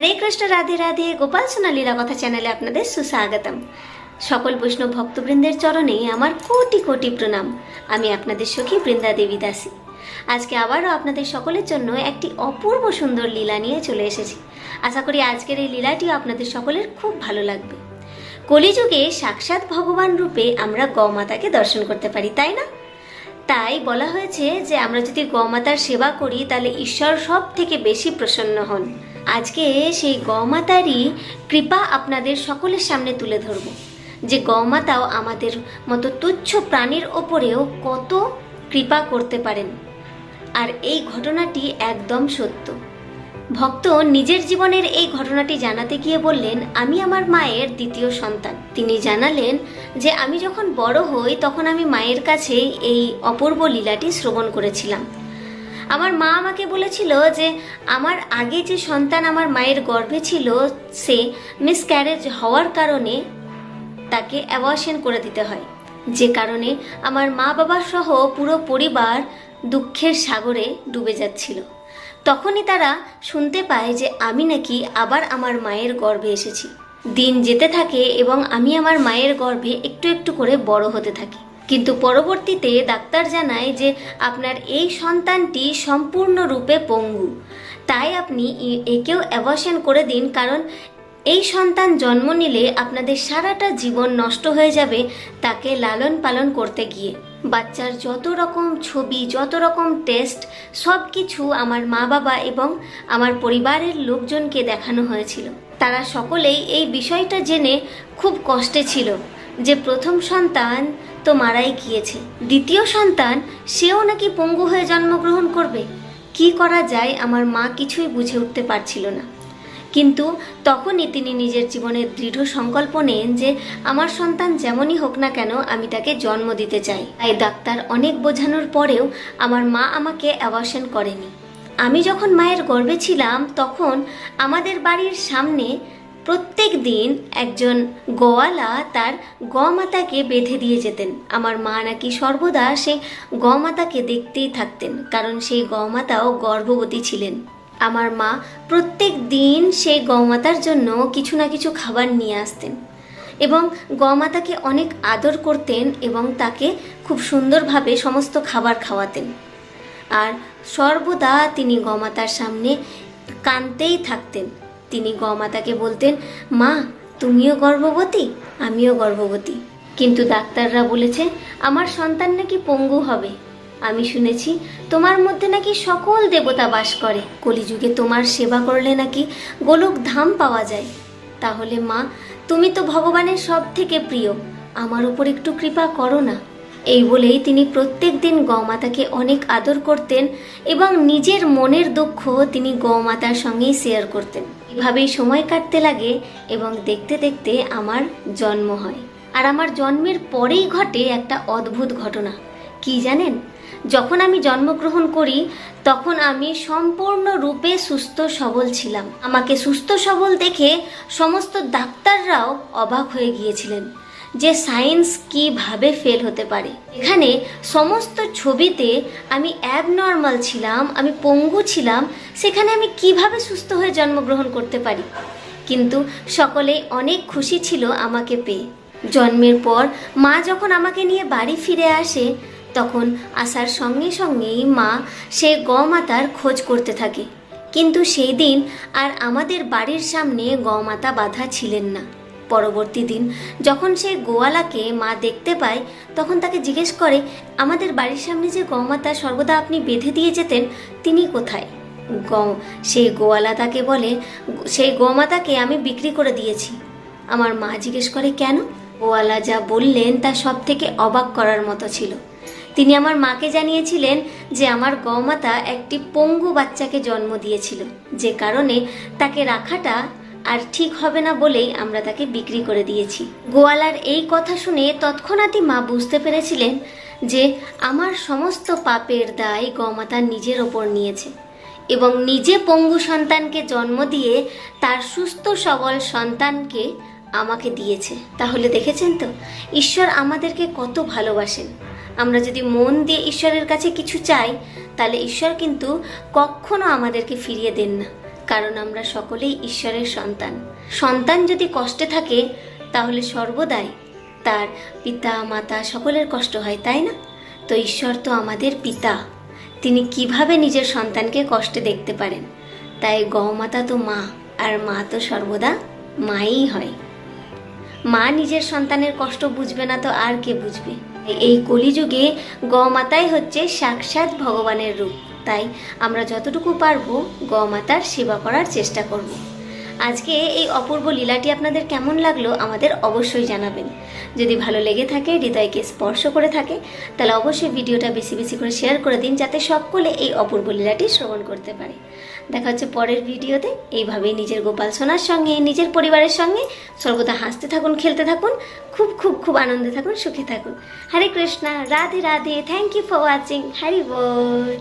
হরে কৃষ্ণ, রাধে রাধে। গোপাল সোনা লীলা কথা চ্যানেলে আপনাদের সুস্বাগতম। সকল বৈষ্ণব ভক্তবৃন্দের চরণে আমার কোটি কোটি প্রণাম। আমি আপনাদের সখী বৃন্দা দেবী দাসী। আজকে আবারও আপনাদের সকলের জন্য একটি অপূর্ব সুন্দর লীলা নিয়ে চলে এসেছি। আশা করি আজকের এই লীলাটিও আপনাদের সকলের খুব ভালো লাগবে। কলিযুগে সাক্ষাৎ ভগবান রূপে আমরা গৌমাতাকে দর্শন করতে পারি, তাই না? তাই বলা হয়েছে যে আমরা যদি গৌমাতার সেবা করি, তাহলে ঈশ্বর সব থেকে বেশি প্রসন্ন হন। আজকে সেই গৌমাতারই কৃপা আপনাদের সকলের সামনে তুলে ধরব। যে গৌমাতাও আমাদের মতো তুচ্ছ প্রাণীর ওপরেও কত কৃপা করতে পারেন। আর এই ঘটনাটি একদম সত্য। ভক্ত নিজের জীবনের এই ঘটনাটি জানাতে গিয়ে বললেন, আমি আমার মায়ের দ্বিতীয় সন্তান। তিনি জানালেন যে, আমি যখন বড় হই, তখন আমি মায়ের কাছে এই অপূর্ব লীলাটি শ্রবণ করেছিলাম। আমার মা আমাকে বলেছিল যে আমার আগে যে সন্তান আমার মায়ের গর্ভে ছিল, সে মিসক্যারেজ হওয়ার কারণে তাকে অ্যাবর্শন করে দিতে হয়। যে কারণে আমার মা বাবা সহ পুরো পরিবার দুঃখের সাগরে ডুবে যাচ্ছিল। তখনই তারা শুনতে পায় যে আমি নাকি আবার আমার মায়ের গর্ভে এসেছি। দিন যেতে থাকে এবং আমি আমার মায়ের গর্ভে একটু একটু করে বড় হতে থাকি। কিন্তু পরবর্তীতে ডাক্তার জানায় যে আপনার এই সন্তানটি সম্পূর্ণরূপে পঙ্গু। তাই আপনি একেও অ্যাবর্শন করে দিন কারণ এই সন্তান জন্ম নিলে আপনাদের সারাটা জীবন নষ্ট হয়ে যাবে তাকে লালন পালন করতে গিয়ে। বাচ্চার যত রকম ছবি, যত রকম টেস্ট সব কিছু আমার মা বাবা এবং আমার পরিবারের লোকজনকে দেখানো হয়েছিল। তারা সকলেই এই বিষয়টা জেনে খুব কষ্টে ছিল যে প্রথম সন্তান তো মারাই গিয়েছে। দ্বিতীয় সন্তান, সেও নাকি পঙ্গু হয়ে জন্মগ্রহণ করবে। কি করা যায়, আমার মা কিছুই বুঝে উঠতে পারছিল না। কিন্তু তখনই তিনি নিজের জীবনের দৃঢ় সংকল্প নেন যে, আমার সন্তান যেমনই হোক না কেন, আমি তাকে জন্ম দিতে চাই। তাই ডাক্তার অনেক বোঝানোর পরেও আমার মা আমাকে অ্যাবর্শন করেনি। আমি যখন মায়ের গর্বে ছিলাম, তখন আমাদের বাড়ির সামনে প্রত্যেক দিন একজন গোয়ালা তার গমাতাকে বেঁধে দিয়ে যেতেন। আমার মা নাকি সর্বদা সেই গমাতাকে দেখতেই থাকতেন, কারণ সেই গমাতাও গর্ভবতী ছিলেন। আমার মা প্রত্যেক দিন সেই গৌমাতার জন্য কিছু না কিছু খাবার নিয়ে আসতেন এবং গৌমাতাকে অনেক আদর করতেন এবং তাকে খুব সুন্দরভাবে সমস্ত খাবার খাওয়াতেন। আর সর্বদা তিনি গমাতার সামনে কাঁদতেই থাকতেন। তিনি গমাতাকে বলতেন, মা, তুমিও গর্ভবতী, আমিও গর্ভবতী। কিন্তু ডাক্তাররা বলেছে, আমার সন্তান নাকি পঙ্গু হবে। আমি শুনেছি, তোমার মধ্যে নাকি সকল দেবতা বাস করে। কলিযুগে তোমার সেবা করলে নাকি গোলক ধাম পাওয়া যায়। তাহলে মা, তুমি তো ভগবানের সব থেকে প্রিয়। আমার উপর একটু কৃপা করো না। এই বলেই তিনি প্রত্যেক দিন গৌমাতাকে অনেক আদর করতেন এবং নিজের মনের দুঃখ তিনি গৌমাতার সঙ্গেই শেয়ার করতেন। এভাবেই সময় কাটতে লাগে এবং দেখতে দেখতে আমার জন্ম হয়। আর আমার জন্মের পরেই ঘটে একটা অদ্ভুত ঘটনা। কি জানেন? যখন আমি জন্মগ্রহণ করি, তখন আমি সম্পূর্ণ রূপে সুস্থ সবল ছিলাম। আমাকে সুস্থ সবল দেখে সমস্ত ডাক্তাররাও অবাক হয়ে গিয়েছিলেন। যে সায়েন্স কীভাবে ফেল হতে পারে। এখানে সমস্ত ছবিতে আমি অ্যাবনর্মাল ছিলাম, আমি পঙ্গু ছিলাম, সেখানে আমি কীভাবে সুস্থ হয়ে জন্মগ্রহণ করতে পারি? কিন্তু সকলেই অনেক খুশি ছিল আমাকে পেয়ে। জন্মের পর মা যখন আমাকে নিয়ে বাড়ি ফিরে আসে, তখন আসার সঙ্গে সঙ্গেই মা সে গমাতার খোঁজ করতে থাকে। কিন্তু সেই দিন আর আমাদের বাড়ির সামনে গমাতা বাঁধা ছিলেন না। পরবর্তী দিন, যখন সে গোয়ালাকে মা দেখতে পায়, তখন তাকে জিজ্ঞেস করে, আমাদের বাড়ির সামনে যে গমাতা সর্বদা আপনি বেঁধে দিয়ে যেতেন, তিনি কোথায়? গ, সেই গোয়ালা তাকে বলে, সেই গোমাতাকে আমি বিক্রি করে দিয়েছি। আমার মা জিজ্ঞেস করে, কেন? গোয়ালা যা বললেন, তা সব থেকে অবাক করার মতো ছিল। তিনি আমার মাকে জানিয়েছিলেন যে, আমার গৌমাতা একটি পঙ্গু বাচ্চাকে জন্ম দিয়েছিল, যে কারণে তাকে রাখাটা আর ঠিক হবে না বলেই আমরা তাকে বিক্রি করে দিয়েছি। গোয়ালার এই কথা শুনে তৎক্ষণাৎই মা বুঝতে পেরেছিলেন যে আমার সমস্ত পাপের দায় গৌমাতা নিজের ওপর নিয়েছে এবং নিজে পঙ্গু সন্তানকে জন্ম দিয়ে তার সুস্থ সবল সন্তানকে আমাকে দিয়েছে। তাহলে দেখেছেন তো, ঈশ্বর আমাদেরকে কত ভালোবাসেন। আমরা যদি মন দিয়ে ঈশ্বরের কাছে কিছু চাই, তাহলে ঈশ্বর কিন্তু কখনো আমাদেরকে ফিরিয়ে দেন না। কারণ আমরা সকলেই ঈশ্বরের সন্তান। সন্তান যদি কষ্টে থাকে, তাহলে সর্বদাই তার পিতা, মাতা সকলের কষ্ট হয়, তাই না? তো ঈশ্বর তো আমাদের পিতা। তিনি কীভাবে নিজের সন্তানকে কষ্টে দেখতে পারেন? তাই গৌমাতা তো মা, আর মা তো সর্বদা মাই হয়। মা নিজের সন্তানের কষ্ট বুঝবে না তো আর কে বুঝবে? এই কলিযুগে গমাতাই হচ্ছে সাক্ষাৎ ভগবানের রূপ। তাই আমরা যতটুকু পারব গমাতার সেবা করার চেষ্টা করব। আজকে এই অপূর্ব লীলাটি আপনাদের কেমন লাগল আমাদের অবশ্যই জানাবেন। যদি ভালো লেগে থাকে, হৃদয়কে স্পর্শ করে থাকে, তাহলে অবশ্যই ভিডিওটা বেশি বেশি করে শেয়ার করে দিন যাতে সকলে এই অপূর্ব লীলাটি শ্রবণ করতে পারে। দেখা হচ্ছে পরের ভিডিওতে। এইভাবেই নিজের গোপাল সোনার সঙ্গে, নিজের পরিবারের সঙ্গে সর্বদা হাসতে থাকুন, খেলতে থাকুন, খুব খুব খুব আনন্দে থাকুন, সুখে থাকুন। Hare Krishna, Radhe Radhe. Thank you for watching Hari ball.